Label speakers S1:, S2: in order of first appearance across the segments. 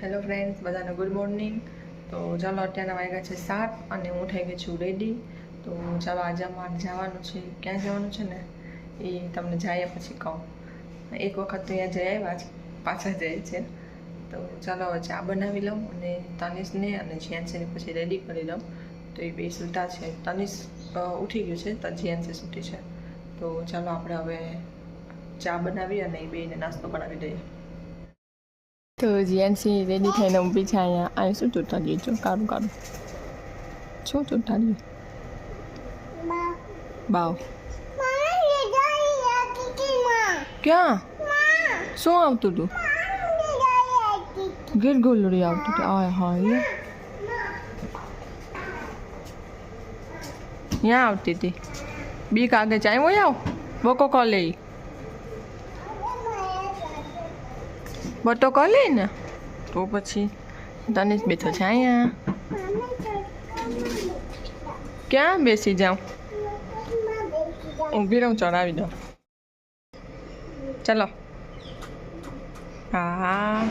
S1: Hello friends બધાને good morning તો ચાલો અત્યારના વાગ્યા છે સાત અને હું થઈ ગઈ છું રેડી તો ચાલો આજે અમારે જવાનું છે. ક્યાં જવાનું છે ને? એ તમને જાય પછી કહું. એક વખત તો અહીંયા જઈ આવ્યા છે પાછા જાય છે તો ચાલો હવે ચા બનાવી લઉં અને તનિષને અને જીયાનસીને પછી રેડી કરી લઉં. તો એ બે સુતા છે. તનિષ ઉઠી ગયું છે, તો જીયાનસી સૂતી છે. તો ચાલો આપણે હવે ચા બનાવી અને એ બેને નાસ્તો બનાવી દઈએ. તો જીએનસી રેડી થઈને ઊભી છે અહીંયા અહીં શું ચૂંટાડીએ છો કારું કારું શું ચૂંટાડીએ બાવ ક્યાં શું આવતું હતું ગીર ગોલડી આવતું હતું આ હા એ ત્યાં આવતી હતી બીક આગે ચાય હોય આવ બકો કોલે બટો લે ને? તો પછી તનિષ બેઠો છે અહીંયા. ક્યાં બેસી જાઉં? ઊભી રહું ચડાવી દઉં. ચલો. હા.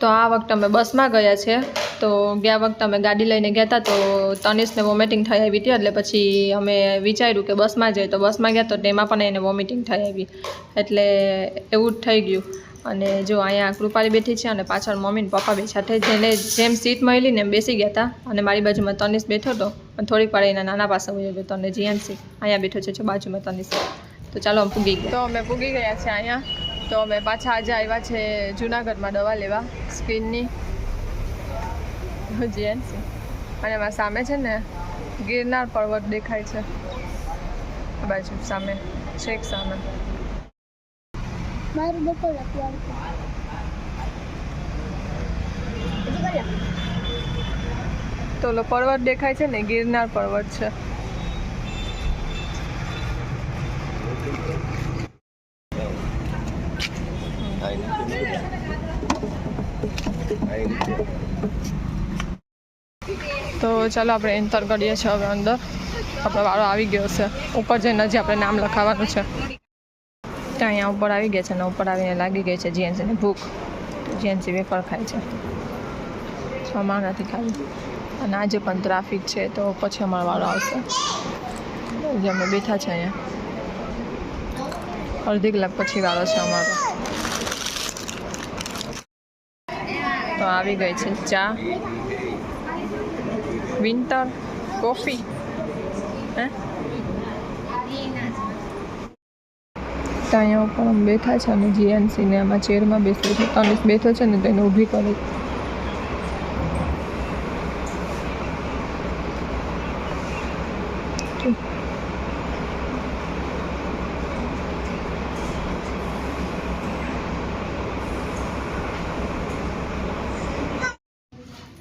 S1: તો આ વખતે અમે બસમાં ગયા છે. તો ગયા વખતે અમે ગાડી લઈને ગયા હતા તો તનિષને વોમિટિંગ થઈ આવી હતી, એટલે પછી અમે વિચાર્યું કે બસમાં જઈએ. તો બસમાં ગયા તો તેમાં પણ એને વોમિટિંગ થઈ આવી. એટલે એવું જ થઈ ગયું. અને જો અહીંયા કૃપાલી બેઠી છે અને પાછળ મમ્મી ને પપ્પા બે સાથે જેને જેમ સીટ મળી ને એમ બેસી ગયા હતા અને મારી બાજુમાં તનિષ બેઠો હતો. અને થોડીક વાર એના નાના પાસે વયો ગયો તો અને જીયાનસી અહીંયા બેઠો છે બાજુમાં તનિષ. તો ચાલો અમે પૂગી ગયા. તો અમે પૂગી ગયા છે અહીંયા. તો અમે પાછા આજે આવ્યા છે જુનાગઢમાં દવા લેવા, સ્કિનની. જીએનસી અને એમાં સામે છે ને ગિરનાર પર્વત દેખાય છે. આ બાજુ સામે છેક સામે.
S2: મારું બપોર
S1: તો પર્વત દેખાય છે ને ગિરનાર પર્વત છે. તો ચાલો આપણે એન્ટર કરીએ છીએ હવે અંદર. આપણો વાળો આવી ગયો છે. ઉપર જઈને હજી આપણે નામ લખાવવાનું છે. તો અહીંયા ઉપર આવી ગયા છે અને ઉપર આવીને લાગી ગઈ છે જીએનસીની ભૂખ. જીએનસી વેફર ખાય છે. અમારે નથી ખાવી. અને આજે પણ ટ્રાફિક છે તો પછી અમારો વાળો આવશે. જે અમે બેઠા છે અહીંયા. અડધી કલાક પછી વાળો છે અમારો. તો આવી ગઈ છે ચા. વિન્ટર કોફી હે તો ઉપર અમે બેઠા છે અને જીએનસીને આમાં ચેરમાં બેસવું છે. તનિષ બેઠો છે ને તેને ઊભી કરી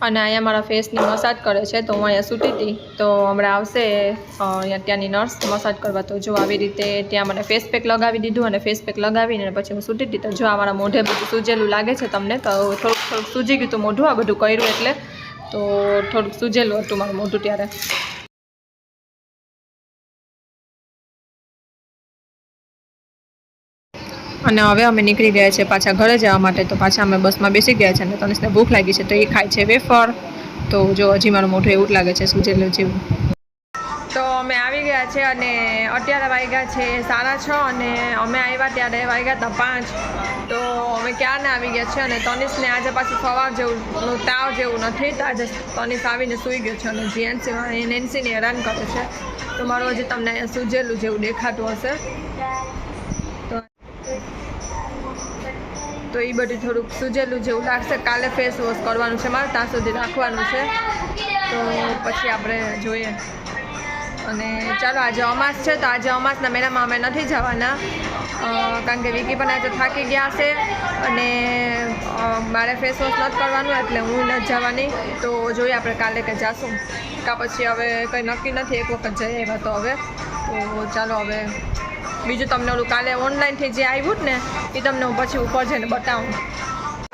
S1: અને અહીંયા મારા ફેસની મસાજ કરે છે, તો હું અહીંયા સૂતી હતી. તો હમણાં આવશે અહીંયા ત્યાંની નર્સ મસાજ કરવા. તો જો આવી રીતે ત્યાં મને ફેસ પેક લગાવી દીધું અને ફેસ પેક લગાવીને પછી હું સૂતી હતી. તો જો આ મારા મોઢે બધું સૂજેલું લાગે છે તમને, તો થોડુંક થોડુંક સૂજી ગયું હતું મોઢું, આ બધું કર્યું એટલે. તો થોડુંક સૂજેલું હતું મારું મોઢું ત્યારે. અને હવે અમે નીકળી ગયા છે પાછા ઘરે જવા માટે. તો પાછા અમે બસમાં બેસી ગયા છે અને તનિષને ભૂખ લાગી છે તો એ ખાય છે વેફર. તો જો હજી મારું મોઢું એવું લાગે છે સૂજેલું જેવું. તો અમે આવી ગયા છે અને અત્યારે વાગ્યા છે સાડા છ અને અમે આવ્યા ત્યારે વાગ્યા હતા પાંચ. તો અમે ક્યારના આવી ગયા છે અને તનિષને આજે પાછું સવાર જેવું તાવ જેવું નથી. તો આજે તનિષ આવીને સૂઈ ગયો છે અને જીએનસી નેન્સીને હેરાન કરે છે. તો મારું હજી તમને સૂજેલું જેવું દેખાતું હશે. તો એ બધું થોડુંક સૂજેલું જેવું લાગશે. કાલે ફેસ વોશ કરવાનું છે મારે, ત્યાં સુધી રાખવાનું છે. તો પછી આપણે જોઈએ. અને ચાલો, આજે અમાસ છે, તો આજે અમાસના મહિનામાં અમે નથી જવાના. કારણ કે વિકી પણ આજે થાકી ગયા છે. અને મારે ફેસ વોશ નથી કરવાનું, એટલે હું નથી જવાની. તો જોઈએ આપણે કાલે કે જાશું. કાં પછી હવે કંઈ નક્કી નથી, એક વખત જઈએ એવા તો હવે. તો ચાલો, હવે બીજું તમને ઓલું કાલે ઓનલાઈનથી જે આવ્યું ને એ તમને હું પછી ઉપર જઈને બતાવું.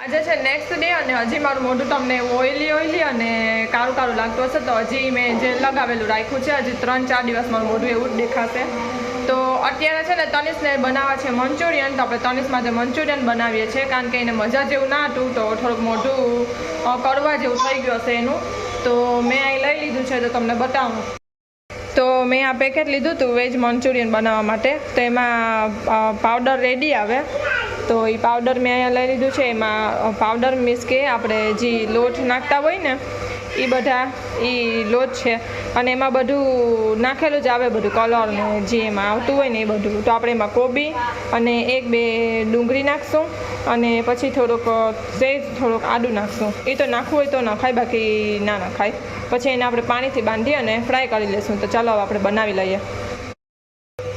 S1: આજે છે નેક્સ્ટ ડે અને હજી મારું મોઢું તમને ઓઇલી ઓઇલી અને કાળું કાળું લાગતું હશે, તો હજી મેં જે લગાવેલું રાખ્યું છે, હજી ત્રણ, ચાર દિવસ મારું મોઢું એવું જ દેખાશે. તો અત્યારે છે ને તનિષને બનાવવા છે મંચુરિયન, તો આપણે તનિષમાં જે મંચુરિયન બનાવીએ છીએ, કારણ કે એને મજા જેવું ના હતું, તો થોડુંક મોઢું કરવા જેવું થઈ ગયું હશે એનું. તો મેં અહીં લઈ લીધું છે, તો તમને બતાવું. તો મેં આ પેકેટ લીધું હતું વેજ મંચુરિયન બનાવવા માટે. તો એમાં પાવડર રેડી આવે. તો એ પાવડર મેં અહીંયા લઈ લીધું છે. એમાં પાવડર મીન્સ કે આપણે જે લોટ નાખતા હોય ને એ બધા એ લોટ છે. અને એમાં બધું નાખેલું જ આવે બધું, કલર ને જે એમાં આવતું હોય ને એ બધું. તો આપણે એમાં કોબી અને એક બે ડુંગળી નાખશું અને પછી થોડુંક સેજ થોડુંક આદું નાખશું. એ તો નાખવું હોય તો નખાય બાકી ના નખાય પછી એને આપણે પાણીથી બાંધી અને ફ્રાય કરી લઈશું તો ચાલો આપણે બનાવી લઈએ.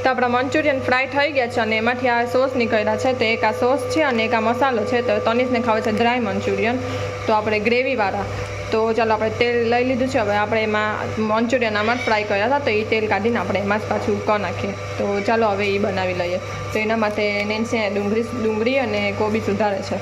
S1: તો આપણા મંચુરિયન ફ્રાય થઈ ગયા છે અને એમાંથી આ સોસ નીકળ્યા છે. તો એક આ સોસ છે અને એક આ મસાલો છે. તો તનિષને ખાવે છે ડ્રાય મંચુરિયન. તો આપણે ગ્રેવીવાળા તો ચાલો આપણે તેલ લઈ લીધું છે. હવે આપણે એમાં મંચુરિયન આમાં ફ્રાય કર્યા હતા, તો એ તેલ કાઢીને આપણે એમાં જ પાછું ક નાખીએ. તો ચાલો હવે એ બનાવી લઈએ. તો એના માટે નેન્સે ડુંગળી ડુંગળી અને કોબી સુધારે છે.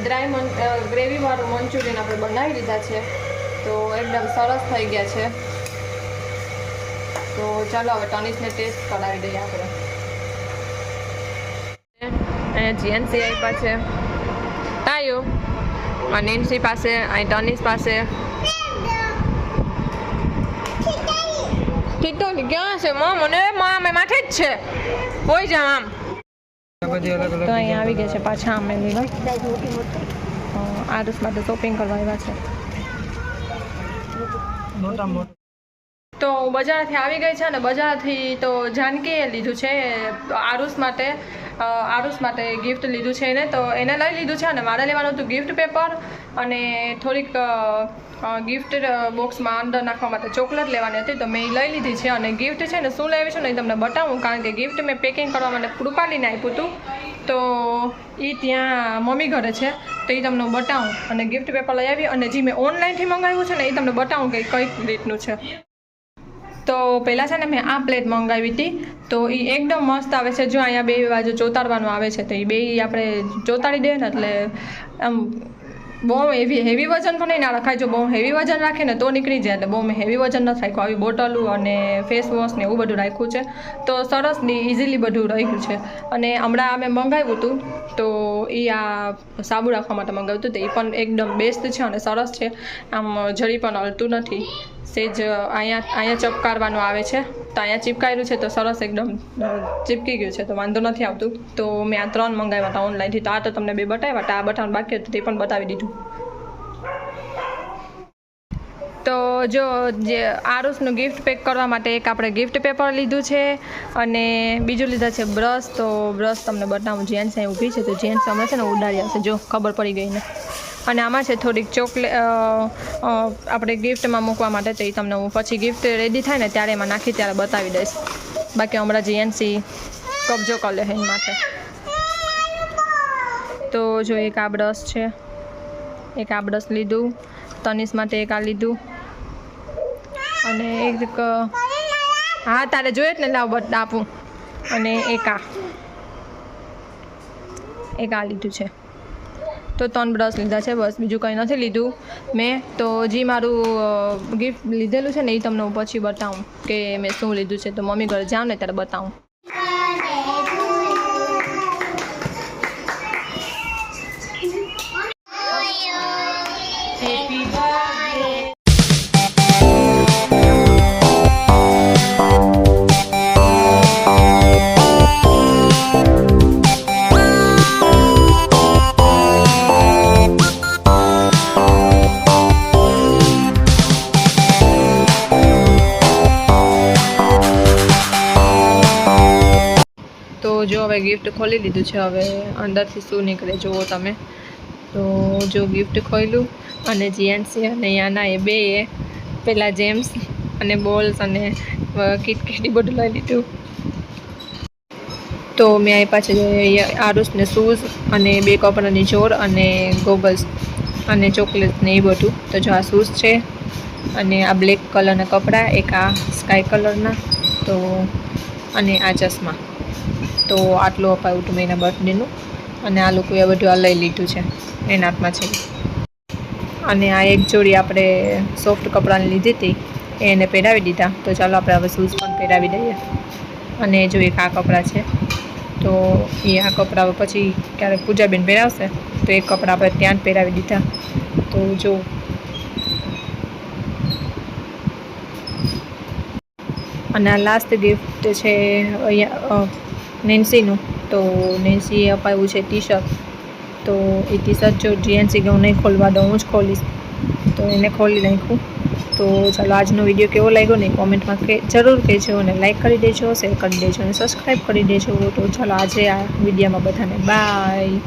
S1: ડ્રાય મન ગ્રેવીવાળું મંચુરિયન આપણે બનાવી લીધા છે. તો એકદમ સરસ થઈ ગયા છે. તો ચાલો હવે ટનિશને ટેસ્ટ કરાવી દઈએ આપણે. અહીંયા જીએનસી આપ્યા છે. તાયો અને એનસી પાસે અહીં ટનિશ પાસે. ટીટોની ક્યાં છે મમ? મને મમ માથે જ છે. હોય જા આમ. તો અહીંયા આવી ગયા છે પાછા અમે લીધા માટે શોપિંગ કરવા આવ્યા છે.
S2: મોટા મોટા.
S1: તો બજારથી આવી ગઈ છે અને બજારથી તો જાનકીએ લીધું છે આરુષ માટે આરુષ માટે ગિફ્ટ લીધું છે એને. તો એને લઈ લીધું છે અને મારે લેવાનું હતું ગિફ્ટ પેપર અને થોડીક ગિફ્ટ બોક્સમાં અંદર નાખવા માટે ચોકલેટ લેવાની હતી. તો મેં લઈ લીધી છે અને ગિફ્ટ છે ને શું લેવી છે ને એ તમને બતાવું, કારણ કે ગિફ્ટ મેં પેકિંગ કરવા માટે કૃપાલીને આપ્યું હતું. તો એ ત્યાં મમ્મી ઘરે છે, તો એ તમને બતાવું. અને ગિફ્ટ પેપર લઈ આવી અને જે મેં ઓનલાઈનથી મંગાવ્યું છે ને એ તમને બતાવું કે કઈ રીતનું છે. તો પહેલાં છે ને મેં આ પ્લેટ મંગાવી હતી. તો એ એકદમ મસ્ત આવે છે. જો અહીંયા બે બાજુ ચોતાડવાનું આવે છે, તો એ બે આપણે ચોતાડી દઈએ ને એટલે આમ બહુ હેવી હેવી વજન પણ નહીં ના રખાય. જો બહુ હેવી વજન રાખે ને તો નીકળી જાય. એટલે બહુ મેં હેવી વજન નથી રાખ્યું. આવી બોટલું અને ફેસ વોશ ને એવું બધું રાખ્યું છે. તો સરસ ને ઇઝીલી બધું રહ્યું છે. અને હમણાં અમે મંગાવ્યું હતું. તો એ આ સાબુ રાખવા માટે મંગાવ્યું હતું. તો એ પણ એકદમ બેસ્ટ છે અને સરસ છે. આમ જરી પણ હલતું નથી. સેજ અહીંયા અહીંયા ચપકારવાનું આવે છે. તો અહીંયા ચીપકાયેલું છે તો સરસ એકદમ ચીપકી ગયું છે તો વાંધો નથી આવતું. તો મેં આ ત્રણ મંગાવ્યા હતા ઓનલાઈનથી. તો આ તો તમને બે બતાવ્યા હતા, આ બતાવવાનું બાકી હતું તે પણ બતાવી દીધું. તો જો, જે આરુષનું ગિફ્ટ પેક કરવા માટે એક આપણે ગિફ્ટ પેપર લીધું છે અને બીજું લીધા છે બ્રશ તો બ્રશ તમને બતાવું, જેન્ટ્સ અહીં ઊભી છે તો જેન્ટ્સ હમણાં છે ને ઉડાડી આવશે જો, ખબર પડી ગઈ ને અને આમાં છે થોડીક ચોકલેટ આપણે ગિફ્ટમાં મૂકવા માટે તો એ તમને હું પછી ગિફ્ટ રેડી થાય ને ત્યારે એમાં નાખી ત્યારે બતાવી દઈશ. બાકી હમણાં જીએનસી કબજો કરી લે એની માટે તો જો એક આ બ્રશ છે. એક આ બ્રશ લીધું. તનિષ માટે એક આ લીધું. અને એક હા, તારે જોઈએ જ ને, લાવ બટ આપું. અને એક આ. એક આ લીધું છે. તો ત્રણ બ્રશ લીધા છે, બસ બીજું કંઈ નથી લીધું. મેં તો જે મારું ગિફ્ટ લીધેલું છે ને એ તમને પછી બતાવું કે મેં શું લીધું છે. તો મમ્મી ઘરે જાઉં ને ત્યારે બતાવું. જો હવે ગિફ્ટ ખોલી લીધું છે, હવે અંદરથી શું નીકળે જુઓ તમે. તો જો ગિફ્ટ ખોલ્યું અને જીએનસી અને યાના એ બે એ પેલા જેમ્સ અને બોલ્સ અને કિટકેટી બધું લઈ લીધું. તો મેં આપ્યા છે આરુષને શૂઝ અને બે કપડાની જોડ અને ગોગલ્સ અને ચોકલેટ ને એ બધું. તો જો આ શૂઝ છે અને આ બ્લેક કલરના કપડાં, એક આ સ્કાય કલરના તો, અને આ ચશ્મા. તો આટલું અપાયું હતું મેં એના બર્થડેનું. અને આ લોકોએ બધું આ લઈ લીધું છે એના હાથમાં છે. અને આ એક જોડી આપણે સોફ્ટ કપડાની લીધી હતી એને પહેરાવી દીધા. તો ચાલો આપણે હવે શૂઝ પણ પહેરાવી દઈએ. અને જો એક આ કપડાં છે, તો એ આ કપડાં પછી ક્યારેક પૂજાબેન પહેરાવશે, તો એ કપડાં આપણે ત્યાં જ પહેરાવી દીધા. તો જો. અને આ લાસ્ટ ગિફ્ટ છે, અહીંયા નેન્સીનું. તો નેન્સીએ અપાવ્યું છે ટી શર્ટ તો એ ટી શર્ટ જો જીએનસી કે હું નહીં ખોલવા દઉં, હું જ ખોલીશ. તો એને ખોલી નાખ્યું તો ચાલો, આજનો વીડિયો કેવો લાગ્યો ને કોમેન્ટમાં કે જરૂર કહેજો અને લાઇક કરી દેજો, શેર કરી દેજો અને સબસ્ક્રાઈબ કરી દેજો. તો ચાલો, આજે આ વિડીયોમાં બધાને બાય.